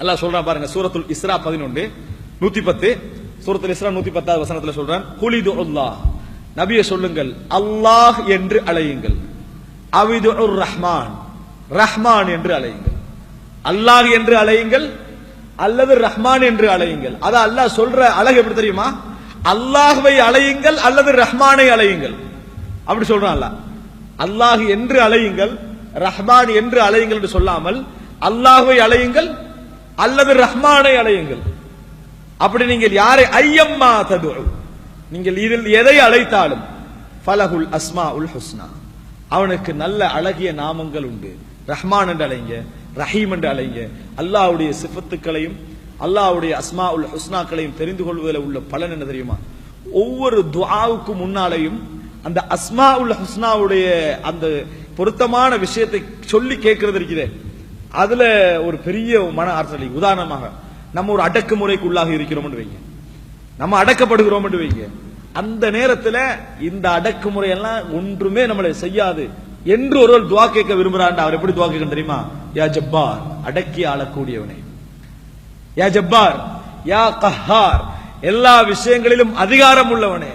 அல்லாஹ் சொல்றான் பாருங்க சூரத்துல் இஸ்ரா பதினொன்று நூத்தி பத்து சூரத்துல் இஸ்ரா நூத்தி பத்தாவது வசனத்துல சொல்றான் குலிது அல்லாஹ் நபியை சொல்லுங்கள் அல்லாஹ் என்று அழையுங்கள். அவிது ரஹ்மான். ரஹ்மான் என்று அழையுங்கள். அல்லாஹ் என்று அழையுங்கள் அல்லது ரஹ்மான் என்று அழையுங்கள். அத அல்லாஹ் சொல்ற அழகு எப்படி தெரியுமா? அல்லாஹுவை அழையுங்கள் அல்லது ரஹ்மானை அழையுங்கள். அப்படி சொல்றான் அல்லாஹ். அல்லாஹ் என்று அழையுங்கள் ரஹ்மான் என்று அழையுங்கள் என்று சொல்லாமல் அல்லாஹுவை அழையுங்கள் அல்லது ரஹ்மானை அழையுங்கள். அப்படி நீங்கள் யாரை? ஐயம்மா தது நீங்கள் இதில் எதை அழைத்தாலும் ஃபலகுல் அஸ்மா உல் ஹுஸ்னா. அவனுக்கு நல்ல அழகிய நாமங்கள் உண்டு. ரஹ்மான் என்று அழைங்க ரஹீம் என்று அழைங்க. அல்லாஹ்வுடைய சிஃபத்துக்களையும் அல்லாவுடைய அஸ்மா உல் ஹுஸ்னாக்களையும் தெரிந்து கொள்வதில் உள்ள பலன் என்ன தெரியுமா? ஒவ்வொரு துவாவுக்கு முன்னாலேயும் அந்த அஸ்மா உல் ஹுஸ்னாவுடைய அந்த பொருத்தமான விஷயத்தை சொல்லி கேட்கறது இருக்கிறே அதுல ஒரு பெரிய மன ஆற்றலை உதாரணமாக நம்ம ஒரு அடக்குமுறைக்கு உள்ளாக இருக்கிறோம் வைங்க. நம்ம அடக்கப்படுகிறோம் வைங்க. அந்த நேரத்துல இந்த அடக்குமுறை எல்லாம் ஒன்றுமே நம்மளை செய்யாது என்று ஒருவர் துவா கேட்க விரும்புறான் அவர் எப்படி துவா கேட்க தெரியுமா? யா ஜப்பார் அடக்கி ஆளக்கூடியவனே. யா ஜப்பார் யா கஹார் எல்லா விஷயங்களிலும் அதிகாரம் உள்ளவனே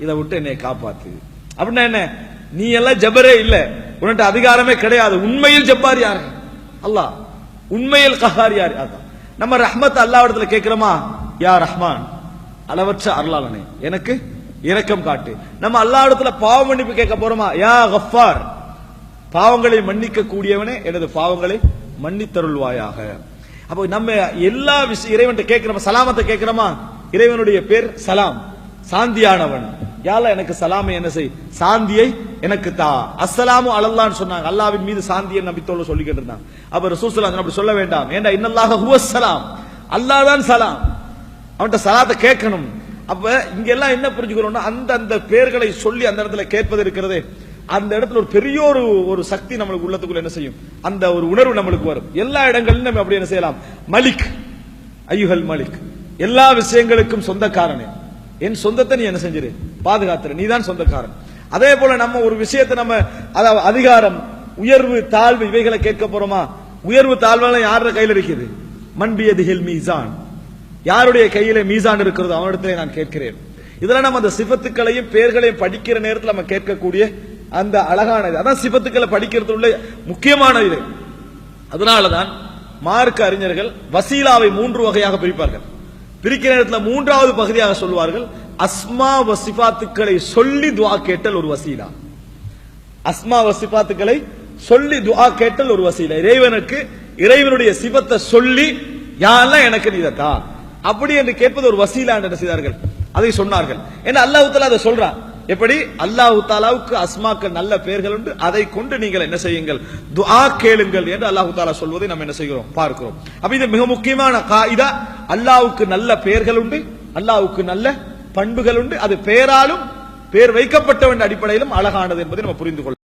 இதை விட்டு என்னை காப்பாத்து. அப்படின்னா என்ன? நீ எல்லாம் ஜபரே இல்ல. உன்கிட்ட அதிகாரமே கிடையாது. உண்மையில் ஜப்பார் யாரு? அல்லாஹ் உண்மையில் கஹார் யார்? அதான் நம்ம ரஹ்மத் அல்லாவிடத்துல கேட்கிறோமா? யா ரஹ்மான் அளவற்ற அருளாளனே எனக்கு இரக்கம் காட்டு. நம்ம அல்லாவிடத்துல பாவ மன்னிப்பு கேட்க போறோமா? யா கஃபார் பாவங்களை மன்னிக்க கூடியவனே எனது பாவங்களை மன்னித்தருள்வாயாக. அப்போ நம்ம எல்லா விஷயம் இறைவன் கேட்கிறோம்? சலாமத்தை கேட்கிறோமா? இறைவனுடைய பேர் சலாம் சாந்தியானவன். யால எனக்கு சலாமை என்ன செய்? சாந்தியை எனக்கு தா. அஸ்ஸலாமு அலல்லான்னு சொன்னாங்க. அல்லாவின் மீது சாந்தியை நபித்தோல சொல்லிக்கிட்டு இருந்தாங்க அப்ப ரசூலுல்லாஹ் அப்படி சொல்ல வேண்டாம். ஏண்டா? இன்னல்லாக ஹுவ சலாம் அல்லாஹ் தான் சலாம். அவன்கிட்ட சலாத்தை கேட்கணும். அப்ப இங்க எல்லாம் என்ன புரிஞ்சுக்கிறோம்னா அந்த அந்த பேர்களை சொல்லி அந்த இடத்துல கேட்பது இருக்கிறதே. அந்த இடத்துல ஒரு பெரிய ஒரு ஒரு சக்தி நம்மளுக்கு உள்ளத்துக்குள்ள என்ன செய்யும்? அந்த ஒரு உணர்வு நம்மளுக்கு வரும். எல்லா இடங்களிலும் நம்ம அப்படி என்ன செய்யலாம்? மலிக். ஐயுகல் மலிக். எல்லா விஷயங்களுக்கும் சொந்தக்காரனே. என் சொந்தத்தை நீ என்ன செஞ்சிரு? பாதுகாத்துற நீ தான் சொந்தக்காரன். அதே போல நம்ம ஒரு விஷயத்தை நம்ம அதாவது அதிகாரம் உயர்வு தாழ்வு இவைகளை கேட்க போறோமா? உயர்வு தாழ்வெல்லாம் யாரோட கையில் இருக்குது? மண்பியதிகள் மீசான். யாருடைய கையில மீசான் இருக்கிறதோ அவனிடத்திலே நான் கேட்கிறேன். இதெல்லாம் நம்ம அந்த சிபத்துக்களையும் பெயர்களையும் படிக்கிற நேரத்தில் நம்ம கேட்கக்கூடிய அந்த அழகானது அதான் சிபத்துக்களை படிக்கிறது உள்ள முக்கியமான இது. அதனாலதான் மார்க்க அறிஞர்கள் வசீலாவை மூன்று வகையாக பிரிப்பார்கள். பிரிக்கிற நேரத்தில் மூன்றாவது பகுதியாக சொல்வார்கள் அஸ்மா வசிபாத்துக்களை சொல்லி துவா கேட்டல் ஒரு வசீலா. அஸ்மா வசிபாத்துக்களை சொல்லி துவா கேட்டல் ஒரு வசீலா. இறைவனுக்கு இறைவனுடைய சிபத்தை சொல்லி யாரெல்லாம் எனக்கு நீதத்தா அப்படி என்று கேட்பது ஒரு வசீலா என்று செய்தார்கள்? அதை சொன்னார்கள். ஏன்னா அல்லாஹ் அதை சொல்றான். எப்படி? அல்லாஹு தாலாவுக்கு அஸ்மாக்கள் நல்ல பெயர்கள் உண்டு. அதை கொண்டு நீங்கள் என்ன செய்யுங்கள்? துஆ கேளுங்கள் என்று அல்லாஹ் தாலா சொல்வதை நம்ம என்ன செய்கிறோம்? பார்க்கிறோம். அப்ப இது மிக முக்கியமான காயிதா. அல்லாவுக்கு நல்ல பெயர்கள் உண்டு. அல்லாவுக்கு நல்ல பண்புகள் உண்டு. அது பெயராலும் பேர் வைக்கப்பட்டவன் அடிப்படையிலும் அழகானது என்பதை நம்ம புரிந்து கொள்ள